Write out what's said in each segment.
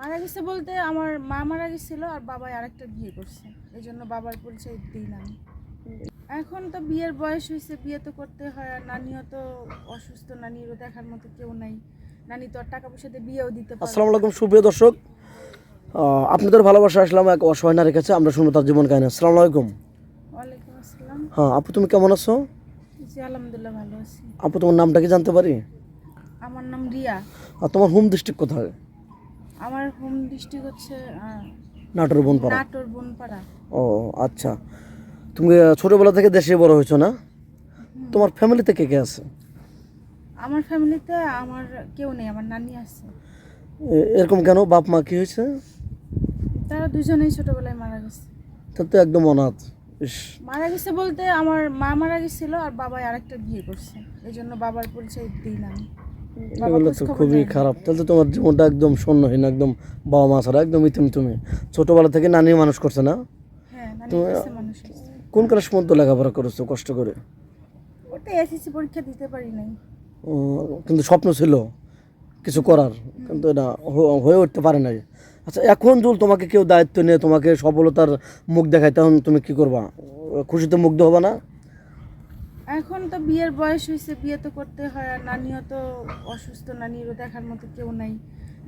মারা গেছে বলতে আমার মা মারা গেছিল আর বাবা আরেকটা বিয়ে করছে। এই জন্য বাবার পরিচয় দিই না এখন তো বিয়ের বয়স হয়েছে বিয়ে তো করতে হয় আর নানিও তো অসুস্থ নানিরও দেখার মতো কেউ নাই। নানি তো আর টাকা পয়সা দিয়ে বিয়েও দিতে পারে আসসালামু আলাইকুম সুপ্রিয় দর্শক। আপনাদের ভালোবাসা আসলাম এক অসহায় নারীর কাছে আমরা শুনব তার জীবন কাহিনী। আসসালামু আলাইকুম। ওয়ালাইকুম আসসালাম। হ্যাঁ আপু তুমি কেমন আছো? জি আলহামদুলিল্লাহ ভালো আছি। আপু তোমার নামটা কি জানতে পারি? আমার নাম রিয়া। আর তোমার হোম ডিস্ট্রিক্ট কোথায়? আমার হোম ডিস্ট্রিক্ট হচ্ছে নাটোর বনপাড়া? নাটোর বনপাড়া। ও আচ্ছা। তুমি ছোটবেলা থেকে দেশে বড় হয়েছো না? তোমার ফ্যামিলিতে কে কে আছে? আমার ফ্যামিলিতে আমার কেউ নেই আমার নানি আছে। এরকম কেন? বাপ মা কি হয়েছে? তারা দুজনেই ছোটবেলায় মারা গেছে। তা তো একদম অনাথ। মারা গেছে বলতে আমার মা মারা গেছিল আর বাবা আরেকটা বিয়ে করছে। এই জন্য বাবার পরিচয় দিই না এগুলো তো খুবই খারাপ। তাহলে তো তোমার জীবনটা একদম শূন্যহীন একদম বাবা মা ছাড়া একদম ইতিম তুমি। ছোটবেলা থেকে নানি মানুষ করছে না? হ্যাঁ। কোন ক্লাস পর্যন্ত লেখাপড়া করেছ কষ্ট করে? ওটা এসএসসি পরীক্ষা দিতে পারি নাই। কিন্তু স্বপ্ন ছিল কিছু করার কিন্তু এটা হয়ে উঠতে পারে নাই। আচ্ছা এখন জুল তোমাকে কেউ দায়িত্ব নিয়ে তোমাকে সফলতার মুখ দেখায় তখন তুমি কি করবা? খুশিতে মুগ্ধ হবে না? এখন তো বিয়ের বয়স হয়েছে বিয়ে তো করতে হয় আর নানিও তো অসুস্থ নানিরও দেখার মতো কেউ নাই।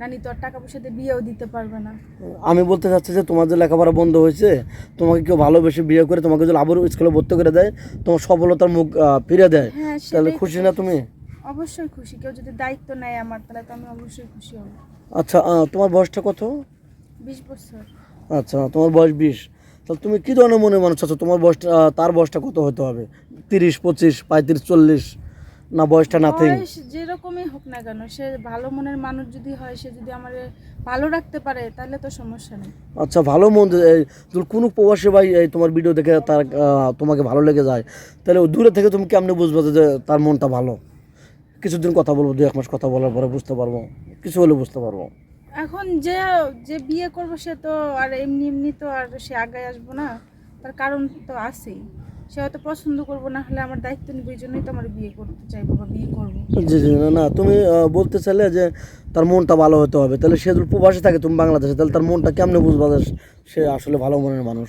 নানি তো আর টাকা পয়সা দিয়ে বিয়েও দিতে পারবে না। আমি বলতে চাচ্ছি যে তোমার যে লেখাপড়া বন্ধ হয়েছে তোমাকে কেউ ভালোবেসে বিয়ে করে তোমাকে যদি আবার স্কুলে ভর্তি করে দেয় তোমার সফলতার মুখ ফিরে দেয় হ্যাঁ তাহলে খুশি না তুমি? অবশ্যই খুশি কেউ যদি দায়িত্ব নেয় আমার তাহলে তো আমি অবশ্যই খুশি হব। আচ্ছা তোমার বয়সটা কত? বিশ বছর। আচ্ছা তোমার বয়স বিশ। তাহলে তুমি কী ধরনের মনে মানুষ আছো তোমার বয়সটা তার বয়সটা কত হতে হবে? তিরিশ পঁচিশ পঁয়ত্রিশ চল্লিশ না বয়সটা নাথিং বয়স যেরকমই হোক না কেন সে ভালো মনের মানুষ যদি হয় সে যদি আমার ভালো রাখতে পারে তাহলে তো সমস্যা নেই। আচ্ছা ভালো মন যদি কোনো প্রবাসী ভাই এই তোমার ভিডিও দেখে তার তোমাকে ভালো লেগে যায় তাহলে দূরে থেকে তুমি কেমনে বুঝবে যে তার মনটা ভালো? কিছুদিন কথা বলব দু এক মাস কথা বলার পরে বুঝতে পারব কিছু হলে বুঝতে পারব। এখন যে যে বিয়ে করব সে তো আর এমনি এমনি তো আর সে আগায় আসব না তার কারণ তো আছেই। সে হয়তো পছন্দ করব না হলে আমার দায়িত্ব নিবে এই জন্যই তো আমার বিয়ে করতে চাইব বা বিয়ে করব। জি জি না না তুমি বলতে চাইলে যে তার মনটা ভালো হতে হবে। তাহলে সে যদি প্রবাসী থাকে তুমি বাংলাদেশে তাহলে তার মনটা কেমনে বুঝবা যে সে আসলে ভালো মনের মানুষ?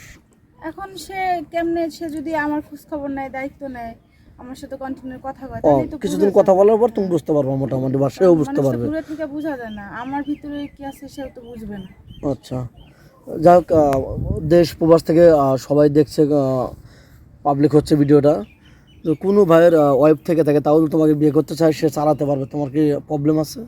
এখন সে কেমনে সে যদি আমার খোঁজ খবর নেয় দায়িত্ব নেয় আমার সাথে কন্টিনিউ কথা কয় ও তাহলেই তো কিছুদিন কথা বলার পর তুমি বুঝতে পারব মোটামুটি বা সেও বুঝতে পারবে। দূরে থেকে বোঝা যায় না আমার ভিতরে কি আছে সেও তো বুঝবে না। আচ্ছা আহ, দেশ প্রবাস থেকে সবাই দেখছে পাবলিক হচ্ছে ভিডিওটা। তো কোনো ভাইয়ের ওয়াইফ থেকে থাকে তাও তোমাকে বিয়ে করতে চায় সে চালাতে পারবে। তোমার কি প্রবলেম আছে?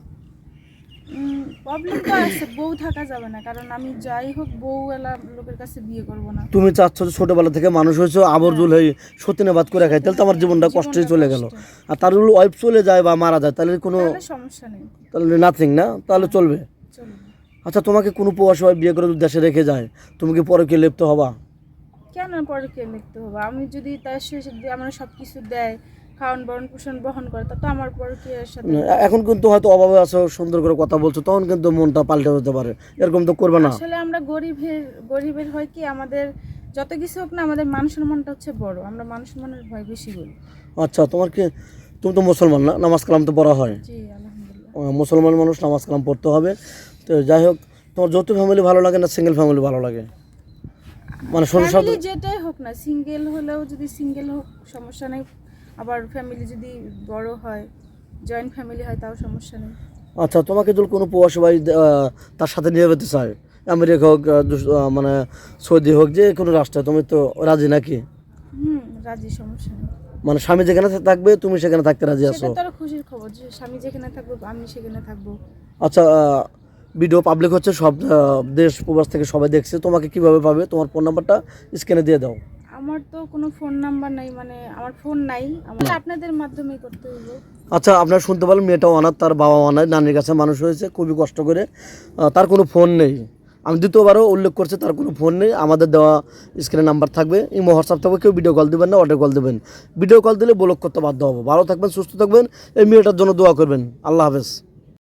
প্রবলেম তো আছে বউ থাকা যাবে না। কারণ আমি যাই হোক বউ এলা লোকের কাছে বিয়ে করব না। তুমি চাচ্ছ যে ছোটোবেলা থেকে মানুষ হয়েছে আবরজুল হয়ে সত্যিনে বাদ করে খাই তাহলে তো আমার জীবনটা কষ্টই চলে গেল। আর তার ওয়াইফ চলে যায় বা মারা যায় তাহলে কোনো সমস্যা নেই। তাহলে নাথিং না? তাহলে চলবে। চলবে। আচ্ছা তোমাকে কোনো প্রবাসী ভাই বিয়ে করে দেশে রেখে যায়? তুমি কি পরে কি লিপ্ত হবা? কেন পরে কে লিখতে হবে? আমি যদি তার শেষে যদি আমার সব কিছু দেয় খাওয়ান বরণ পোষণ বহন করে তা তো আমার পরে কি সাথে এখন কিন্তু হয়তো অভাবে আছো সুন্দর করে কথা বলছো তখন কিন্তু মনটা পাল্টে যেতে পারে। এরকম তো করবে না। আসলে আমরা গরিবের গরিবের হয় কি আমাদের যত কিছু হোক না আমাদের মান সম্মানটা হচ্ছে বড়। আমরা মান সম্মানের ভয় বেশি করি। আচ্ছা তোমার কি তুমি তো মুসলমান না? নামাজ কালাম তো পড়া হয়। জি আলহামদুলিল্লাহ। মুসলমান মানুষ নামাজ কালাম পড়তে হবে। তো যাই হোক তোমার যৌথ ফ্যামিলি ভালো লাগে না সিঙ্গেল ফ্যামিলি ভালো লাগে? মানে শোনো সাথে যেটাই হোক না সিঙ্গেল হলেও যদি সিঙ্গেল হোক সমস্যা নেই। আবার ফ্যামিলি যদি বড় হয় জয়েন্ট ফ্যামিলি হয় তাও সমস্যা নেই। আচ্ছা তোমাকে যদি কোনো প্রবাসী ভাই তার সাথে নিয়ে যেতে চায় আমেরিকা হোক মানে সৌদি হোক যে কোনো রাষ্ট্রে তুমি তো রাজি নাকি? হুম রাজি সমস্যা নেই। মানে স্বামী যেখানে থাকবে তুমি সেখানে থাকতে রাজি আছো? সেটা তো খুশির খবর যে স্বামী যেখানে থাকব আমি সেখানে থাকব। আচ্ছা ভিডিও পাবলিক হচ্ছে সব দেশ প্রবাস থেকে সবাই দেখছে। তোমাকে কীভাবে পাবে? তোমার ফোন নাম্বারটা স্ক্যানে দিয়ে দাও। আমার তো কোনো ফোন নাম্বার নাই মানে আমার ফোন নাই। আমার আপনাদের মাধ্যমেই করতে হইব। আচ্ছা আপনারা শুনতে পারলেন মেয়েটাও অনাথ তার বাবা অনাথ নানির কাছে মানুষ হয়েছে খুবই কষ্ট করে। তার কোনো ফোন নেই। আমি দ্বিতীয়বারও উল্লেখ করছি তার কোনো ফোন নেই। আমাদের দেওয়া স্ক্রিনে নাম্বার থাকবে। ইমো হোয়াটসঅ্যাপ থাকবে কেউ ভিডিও কল দেবেন না অডিও কল দেবেন। ভিডিও কল দিলে ব্লক করতে বাধ্য হব। ভালো থাকবেন সুস্থ থাকবেন। এই মেয়েটার জন্য দোয়া করবেন। আল্লাহ হাফেজ।